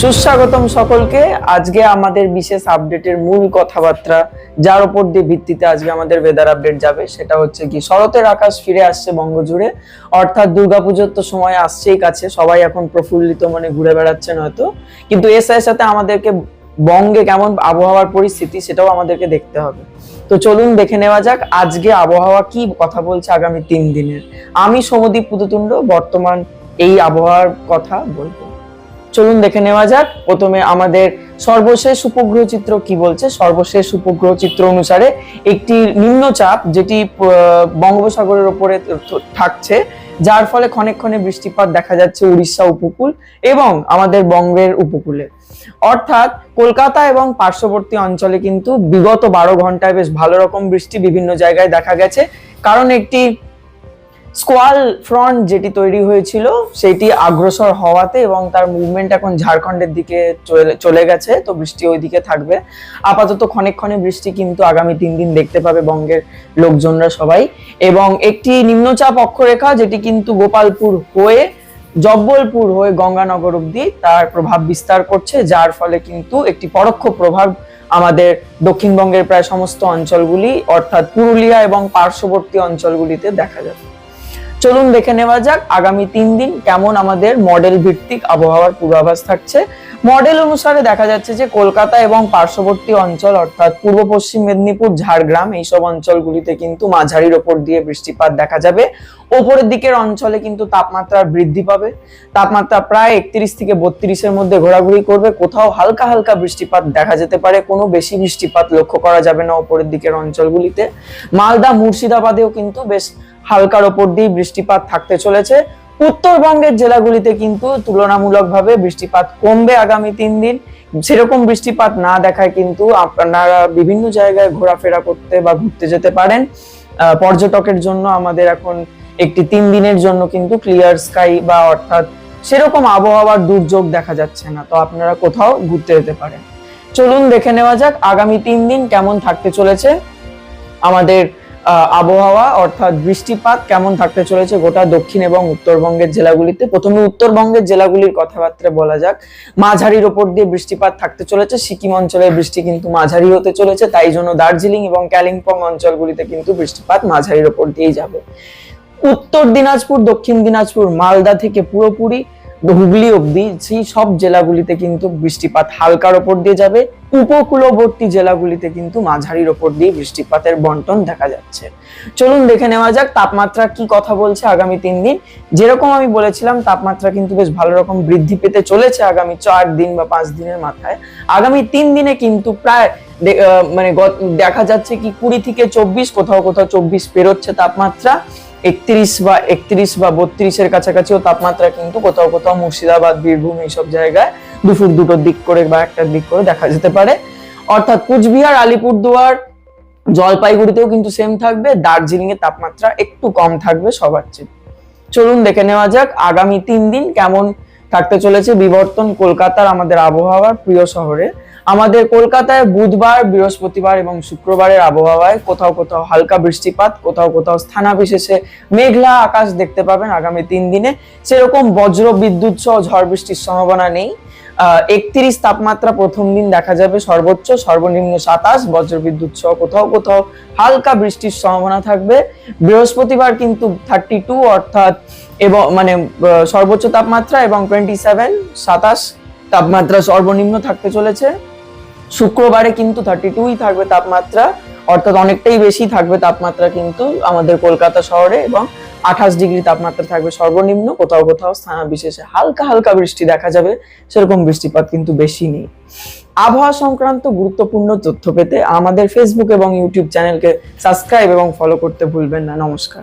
সুস্বাগতম সকলকে। আজকে আমাদের বিশেষ আপডেটের মূল কথাবার্তা, যার উপর দিয়ে ভিত্তিতে আজকে আমাদের ওয়েদার আপডেট যাবে, সেটা হচ্ছে কি, শরতের আকাশ ফিরে আসছে বঙ্গজুড়ে। অর্থাৎ দুর্গাপুজোর তো সময় আসছেই কাছে, সবাই এখন প্রফুল্লিত মানে ঘুরে বেড়াচ্ছেন হয়তো। কিন্তু এর সাথে সাথে আমাদেরকে বঙ্গে কেমন আবহাওয়ার পরিস্থিতি, সেটাও আমাদেরকে দেখতে হবে। তো চলুন দেখে নেওয়া যাক, আজকে আবহাওয়া কি কথা বলছে আগামী তিন দিনের। আমি সমদীপ পুততুণ্ড, বর্তমান এই আবহাওয়ার কথা বলব। চলুন দেখে নেওয়া যাক। প্রথমে আমাদের সর্বশেষ উপগ্রহ চিত্র কি বলছে? সর্বশেষ উপগ্রহ চিত্র অনুসারে একটি নিম্নচাপ যেটি বঙ্গোপসাগরের উপরে থাকছে, যার ফলে ক্ষণে ক্ষণে বৃষ্টিপাত দেখা যাচ্ছে উড়িষ্যা উপকূল এবং আমাদের বঙ্গের উপকূলে। অর্থাৎ কলকাতা এবং পার্শ্ববর্তী অঞ্চলে কিন্তু বিগত বারো ঘন্টায় বেশ ভালো রকম বৃষ্টি বিভিন্ন জায়গায় দেখা গেছে। কারণ একটি স্কোয়াল ফ্রন্ট যেটি তৈরি হয়েছিল, সেটি আগ্রসর হওয়াতে এবং তার মুভমেন্ট এখন ঝাড়খণ্ডের দিকে চলে- গেছে, তো বৃষ্টি ওই দিকে থাকবে। আপাতত ক্ষণে ক্ষণে বৃষ্টি কিন্তু আগামী তিন দিন দেখতে পাবে বঙ্গের লোকজনরা সবাই। এবং একটি নিম্নচাপ অক্ষরেখা যেটি কিন্তু গোপালপুর হয়ে, জব্বলপুর হয়ে গঙ্গানগর অব্দি তার প্রভাব বিস্তার করছে, যার ফলে কিন্তু একটি পরোক্ষ প্রভাব আমাদের দক্ষিণবঙ্গের প্রায় সমস্ত অঞ্চলগুলি, অর্থাৎ পুরুলিয়া এবং পার্শ্ববর্তী অঞ্চলগুলিতে দেখা যাবে। চলুন দেখে নেওয়া যাক আগামী তিন দিন কেমন আমাদের মডেল ভিত্তিক আবহাওয়ার পূর্বাভাস থাকছে। মডেল অনুসারে দেখা যাচ্ছে যে কলকাতা এবং পার্শ্ববর্তী অঞ্চল অর্থাৎ পূর্ব পশ্চিম মেদিনীপুর, ঝাড়গ্রাম এইসব অঞ্চলগুলিতে কিন্তু মাঝারির ওপর দিয়ে বৃষ্টিপাত দেখা যাবে। ওপরের দিকের অঞ্চলে কিন্তু তাপমাত্রা বৃদ্ধি পাবে। তাপমাত্রা প্রায় একত্রিশ থেকে বত্রিশের মধ্যে ঘোরাঘুরি করবে। কোথাও হালকা হালকা বৃষ্টিপাত দেখা যেতে পারে, কোনো বেশি বৃষ্টিপাত লক্ষ্য করা যাবে না ওপরের দিকের অঞ্চলগুলিতে। মালদা, মুর্শিদাবাদেও কিন্তু বেশ হালকার ওপর দিয়ে বৃষ্টিপাত থাকতে চলেছে। উত্তরবঙ্গের জেলাগুলিতে কিন্তু তুলনামূলকভাবে বৃষ্টিপাত কমবে আগামী তিন দিন। সেরকম বৃষ্টিপাত না দেখায় কিন্তু আপনারা বিভিন্ন জায়গায় ঘোরাফেরা করতে বা ঘুরতে যেতে পারেন। পর্যটকের জন্য আমাদের এখন একটি তিন দিনের জন্য কিন্তু ক্লিয়ার স্কাই বা অর্থাৎ সেরকম আবহাওয়ার দুর্যোগ দেখা যাচ্ছে না। তো আপনারা কোথাও ঘুরতে যেতে পারেন। চলুন দেখে নেওয়া যাক আগামী তিন দিন কেমন থাকতে চলেছে। আমাদের আবহাওয়া অর্থাৎ বৃষ্টিপাত কেমন থাকতে চলেছে গোটা দক্ষিণ এবং উত্তরবঙ্গের জেলাগুলিতে? প্রথমে উত্তরবঙ্গের জেলাগুলির কথাবার্তা বলা যাক। মাঝারির ওপর দিয়ে বৃষ্টিপাত থাকতে চলেছে। সিকিম অঞ্চলের বৃষ্টি কিন্তু মাঝারি হতে চলেছে, তাই জন্য দার্জিলিং এবং কালিম্পং অঞ্চলগুলিতে কিন্তু বৃষ্টিপাত মাঝারির ওপর দিয়েই যাবে। উত্তর দিনাজপুর, দক্ষিণ দিনাজপুর, মালদা থেকে পুরোপুরি হুগলি অবধি সেই সব জেলাগুলিতে কিন্তু বৃষ্টিপাত হালকার ওপর দিয়ে যাবে। উপকূলবর্তী জেলাগুলিতে কিন্তু মাঝারির ওপর দিয়ে বৃষ্টিপাতের বন্টন দেখা যাচ্ছে। চলুন দেখে নেওয়া যাক তাপমাত্রা কি কথা বলছে আগামী তিন দিন। যেরকম আমি বলেছিলাম, তাপমাত্রা কিন্তু বেশ ভালো রকম বৃদ্ধি পেতে চলেছে আগামী চার দিন বা পাঁচ দিনের মাথায়। আগামী তিন দিনে কিন্তু প্রায় মানে দেখা যাচ্ছে কি কুড়ি থেকে চব্বিশ, কোথাও কোথাও চব্বিশ পেরোচ্ছে তাপমাত্রা। একত্রিশ বা একত্রিশ বা বত্রিশের কাছাকাছিও তাপমাত্রা কিন্তু কোথাও কোথাও মুর্শিদাবাদ, বীরভূম এইসব জায়গায় দুপুর দুটোর দিক করে বা একটার দিক করে দেখা যেতে পারে। অর্থাৎ কুচবিহার, আলিপুরদুয়ার, জলপাইগুড়িতেও কিন্তু সেম থাকবে। দার্জিলিং এর তাপমাত্রা একটু কম থাকবে সবার চেয়ে। চলুন দেখে নেওয়া যাক আগামী তিন দিন কেমন থাকতে চলেছে বিবর্তন কলকাতার আমাদের আবহাওয়ার প্রিয় শহরে। আমাদের কলকাতায় বুধবার, বৃহস্পতিবার এবং শুক্রবারের আবহাওয়ায় কোথাও কোথাও হালকা বৃষ্টিপাত, কোথাও কোথাও স্থানাবিশেষে মেঘলা আকাশ দেখতে পাবেন আগামী তিন দিনে। সেরকম বজ্র বিদ্যুৎ সহ ঝড় বৃষ্টির সম্ভাবনা নেই। একত্রিশ তাপমাত্রা প্রথম দিন দেখা যাবে, সর্বোচ্চ সর্বনিম্ন সাতাশ, বজ্র বিদ্যুৎ সহ কোথাও কোথাও হালকা বৃষ্টির সম্ভাবনা থাকবে। বৃহস্পতিবার কিন্তু থার্টি টু অর্থাৎ এবং মানে সর্বোচ্চ তাপমাত্রা এবং টোয়েন্টি সেভেন সাতাশ তাপমাত্রা সর্বনিম্ন থাকতে চলেছে। শুক্রবারে কিন্তু থার্টি টুই থাকবে তাপমাত্রা, অর্থাৎ অনেকটাই বেশি থাকবে তাপমাত্রা কিন্তু আমাদের কলকাতা শহরে এবং আঠাশ ডিগ্রি তাপমাত্রা থাকবে সর্বনিম্ন। কোথাও কোথাও বিশেষে হালকা হালকা বৃষ্টি দেখা যাবে, সেরকম বৃষ্টিপাত কিন্তু বেশি নেই। আবহাওয়া সংক্রান্ত গুরুত্বপূর্ণ তথ্য পেতে আমাদের ফেসবুক এবং ইউটিউব চ্যানেলকে সাবস্ক্রাইব এবং ফলো করতে ভুলবেন না। নমস্কার।